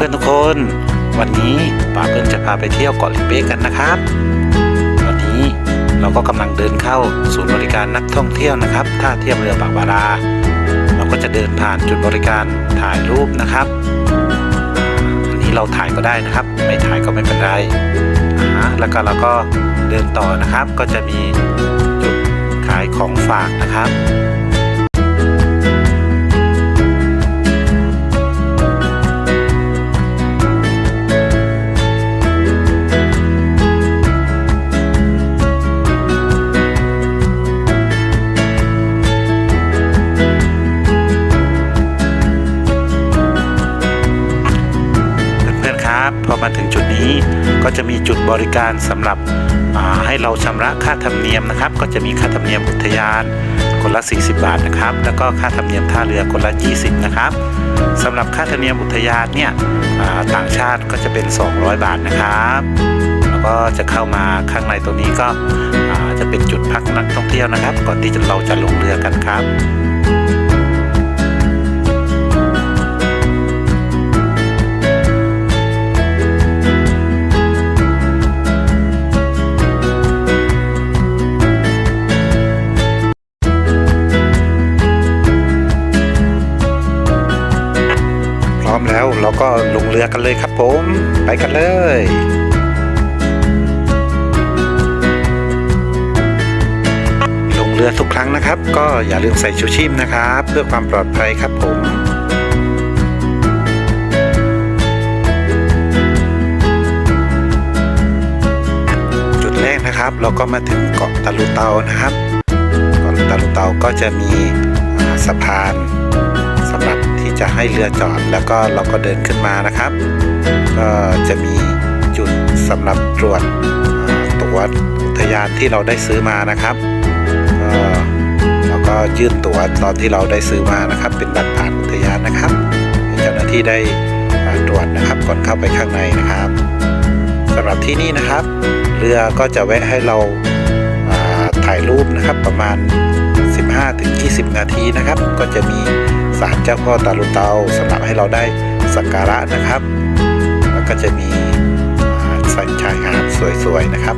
พื่อนๆทุกคน วันนี้ป๋าเพิ่นจะพาไปเที่ยวเกาะลิเป้กันนะครับวันนี้เราก็กำลังเดินเข้าศูนย์บริการนักท่องเที่ยวนะครับท่าเทียบเรือปากบาราเราก็จะเดินผ่านจุดบริการถ่ายรูปนะครับ อันนี้เราถ่ายก็ได้นะครับ ไม่ถ่ายก็ไม่เป็นไรฮะแล้วก็เราก็เดินต่อนะครับ ก็จะมีจุดขายของฝากนะครับ มาถึงจุดนี้ ก็จะมีจุดบริการสำหรับให้เราชำระค่าธรรมเนียมนะครับ ก็จะมีค่าธรรมเนียมอุทยานคนละ 40 บาทนะครับ แล้วก็ค่าธรรมเนียมท่าเรือคนละ 20 นะครับสำหรับค่าธรรมเนียมอุทยานเนี่ยต่างชาติก็จะเป็น 200 บาทนะครับ แล้วก็จะเข้ามาข้างในตรงนี้ก็จะเป็นจุดพักนักท่องเที่ยวนะครับ ก่อนที่เราจะลงเรือกันครับ อมแล้ว เราก็ลงเรือกันเลยครับผม ไปกันเลยลงเรือทุกครั้งนะครับ ก็อย่าลืมใส่ชูชีพนะครับ เพื่อความปลอดภัยครับผมจุดแรกนะครับเราก็มาถึงเกาะตะลุเตานะครับเกาะตะลุเตาก็จะมีสะพาน จะให้เรือจอดแล้วก็เราก็เดินขึ้นมานะครับ ก็จะมีจุดสำหรับตรวจตั๋วทยานที่เราได้ซื้อมานะครับก็เราก็ยื่นตั๋วตอนที่เราได้ซื้อมานะครับ เป็นบัตรผ่านอุทยานนะครับให้เจ้าหน้าที่ได้ตรวจนะครับก่อนเข้าไปข้างในนะครับสำหรับที่นี่นะครับ เรือก็จะแวะให้เราาถ่ายรูปนะครับประมาณ 15-20 นาทีนะครับ ก็จะมี ศาลเจ้าพ่อตาลุเตาสำหรับให้เราได้สักการะนะครับ แล้วก็จะมีสัญชายหาดสวยๆนะครับ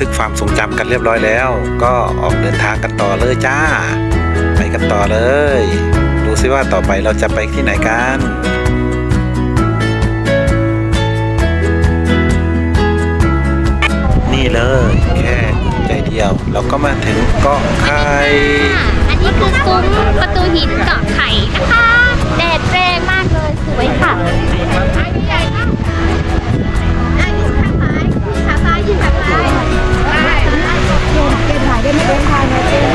ทึกความทรงจำกันเรียบร้อยแล้ว ก็ออกเดินทางกันต่อเลยจ้า ไปกันต่อเลย ดูซิว่าต่อไปเราจะไปที่ไหนกันนี่เลย แค่ใจเดียว เราก็มาถึงเกาะไข่อันนี้คือซุ้มประตูหินเกาะไข่นะคะแดดแรงมากเลยสวยค่ะใหญ่มากอะ เกณฑ์ถ่ายได้ไหมเกณฑ์ถ่ายหน่อยเกณฑ์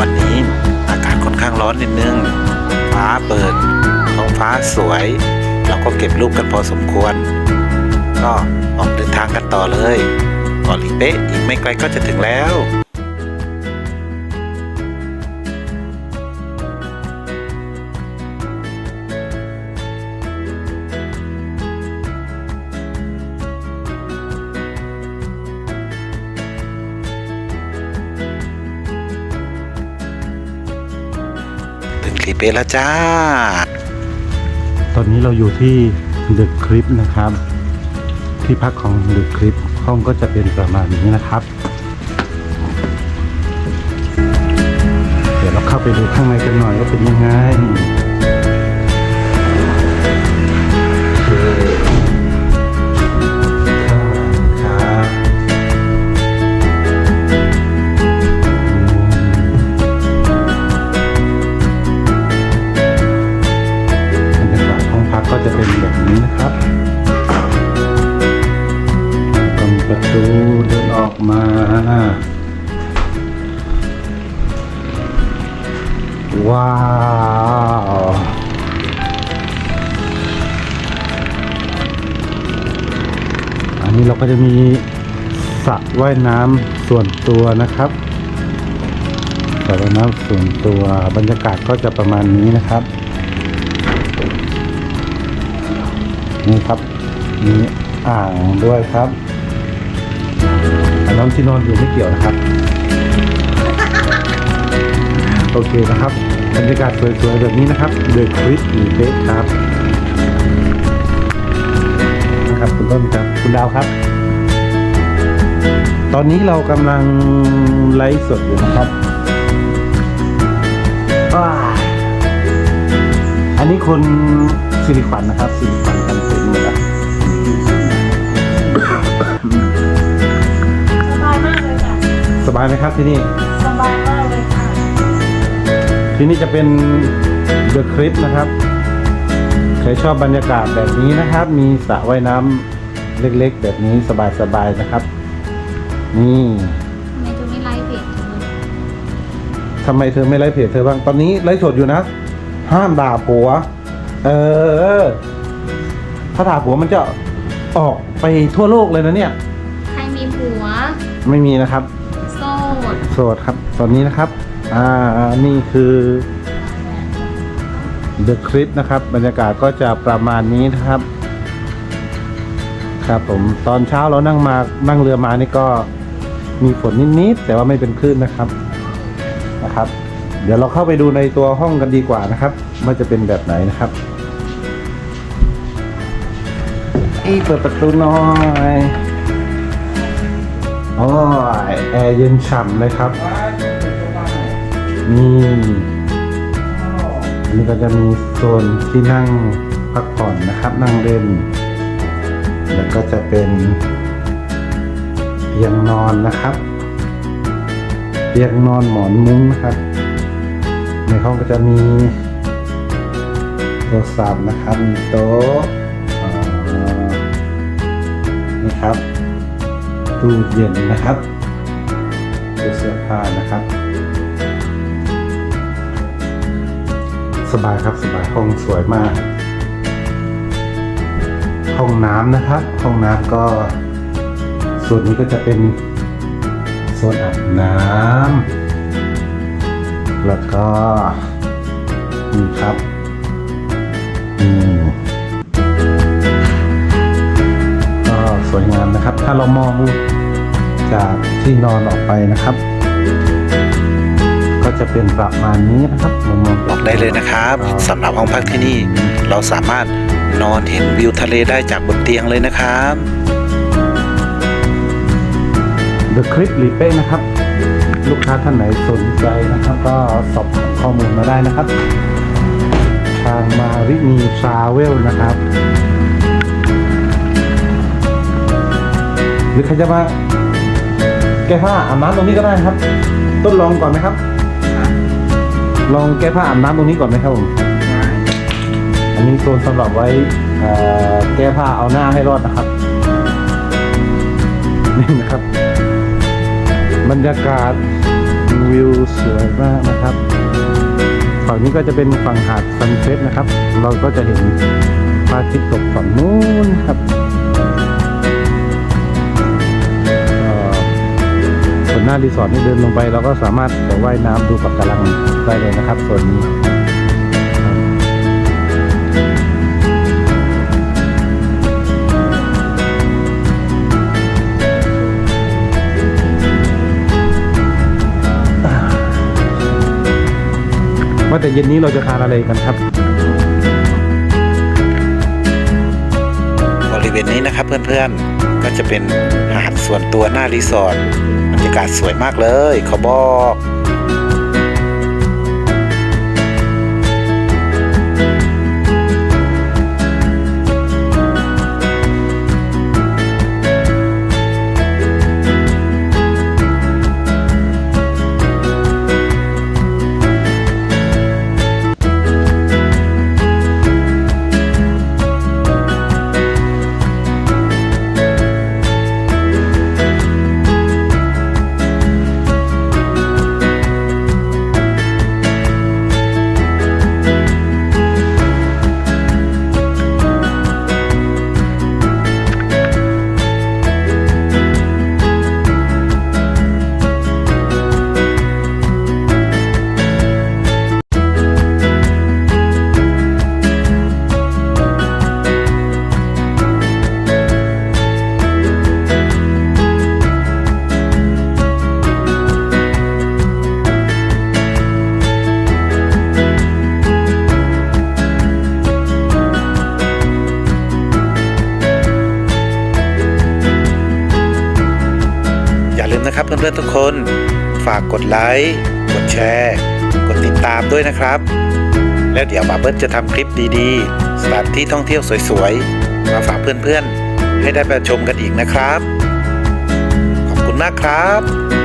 วันนี้อากาศค่อนข้างร้อนนิดนึง ฟ้าเปิด ท้องฟ้าสวย เราก็เก็บรูปกันพอสมควร ก็ออกเดินทางกันต่อเลยก่อนลิเป๊ะอีกไม่ไกลก็จะถึงแล้ว คลิเป๊ะแล้วจ้า ตอนนี้เราอยู่ที่เดอะคลิปนะครับ ที่พักของเดอะคลิปห้องก็จะเป็นประมาณนี้นะครับ เดี๋ยวเราเข้าไปดูข้างในกันหน่อยว่าเป็นยังไง ออกมา ว้าว อันนี้เราก็จะมีสระว่ายน้ำส่วนตัวนะครับสระว่ายน้ำส่วนตัวบรรยากาศก็จะประมาณนี้นะครับนี่ครับมีอ่างด้วยครับ นน้ำที่นอนอยู่ไม่เกี่ยวนะครับ โอเคนะครับบรรยากาศสวยๆแบบนี้นะครับเดอะคริสหรือเบสครับนะครับคุณต้นครับคุณดาวครับ ตอนนี้เรากำลังไลฟ์สดอยู่นะครับอันนี้คนสิริขวัญนะครับสิริขวัญกันเป็น บายไหมครับที่นี่ สบายมากเลยค่ะ ที่นี่จะเป็นเดอะคลิปนะครับ ใครชอบบรรยากาศแบบนี้นะครับ มีสระว่ายน้ำเล็กๆ แบบนี้สบายๆนะครับ นี่ทำไมจะไม่ไลฟ์เพจเธอทำไมเธอไม่ไลฟ์เพจเธอบ้าง ตอนนี้ไลฟ์สดอยู่นะ ห้ามด่าผัว เออ ถ้าด่าผัวมันจะออกไปทั่วโลกเลยนะเนี่ย ใครมีผัว ไม่มีนะครับโส ดโสดครับ ตอนนี้นะครับ อ่า นี่คือ The Clip นะครับ บรรยากาศก็จะประมาณนี้นะครับ ครับผม ตอนเช้าเรานั่งมา นั่งเรือมานี่ก็มีฝนนิดๆ แต่ว่าไม่เป็นคลื่นนะครับ นะครับ เดี๋ยวเราเข้าไปดูในตัวห้องกันดีกว่านะครับว่าจะเป็นแบบไหนนะครับอีเปิดประตูหน่อย โอ้ยแอร์เย็นฉ่ำเลยครับ นี่อันนี้ก็จะมีโซนที่นั่งพักผ่อนนะครับ นั่งเล่น แล้วก็จะเป็นเตียงนอนนะครับเตียงนอนหมอนมุ้งนะครับ ในห้องก็จะมีโทรศัพท์นะครับโต๊ะนี่ครับ ตู้เย็นนะครับตู้เสื้อผ้านะครับ สบายครับสบายห้องสวยมาก ห้องน้ำนะครับ ห้องน้ำก็ส่วนนี้ก็จะเป็นโซนอาบน้ำแล้วก็นี่ครับก็สวยงามนะครับ ถ้าเรามอง จากที่นอนออกไปนะครับ ก็จะเป็นประมาณนี้นะครับมุมมองบอกได้เลยนะครับสำหรับห้องพักที่นี่ เราสามารถนอนเห็นวิวทะเลได้จากบนเตียงเลยนะครับเดอะคลิปรีเป้นะครับ ลูกค้าท่านไหนสนใจนะครับ ก็สอบถามข้อมูลมาได้นะครับ ทางมาริมีทราเวลนะครับ หรือใครจะมา แก้ผ้าอาบน้ำตรงนี้ก็ได้ครับ ต้นลองก่อนไหมครับ ลองแก้ผ้าอาบน้ำตรงนี้ก่อนไหมครับผมอันนี้โซนสำหรับไว้แก้ผ้าเอาหน้าให้รอดนะครับนี่นะครับ บรรยากาศวิวสวยมากนะครับฝั่งนี้ก็จะเป็นฝั่งหาดซันเซ็ตนะครับ เราก็จะเห็นพระอาทิตย์ตกฝั่งนู้นครับ วนหน้ารีสอร์ทนี่เดินลงไปเราก็สามารถไปว่ายน้ำดูปะการังได้เลยนะครับส่วนนี้ว่าแต่เย็นนี้เราจะทานอะไรกันครับ บริเวณนี้นะครับเพื่อนๆก็จะเป็นหาดส่วนตัวหน้ารีสอร์ท รรยากาศสวยมากเลย เขาบอก นะครับเพื่อนๆทุกคน ฝากกดไลค์กดแชร์ กดติดตามด้วยนะครับ แล้วเดี๋ยวบาเบิลจะทำคลิปดีๆ สถานที่ท่องเที่ยวสวยๆ มาฝากเพื่อนๆ ให้ได้ไปชมกันอีกนะครับ ขอบคุณมากครับ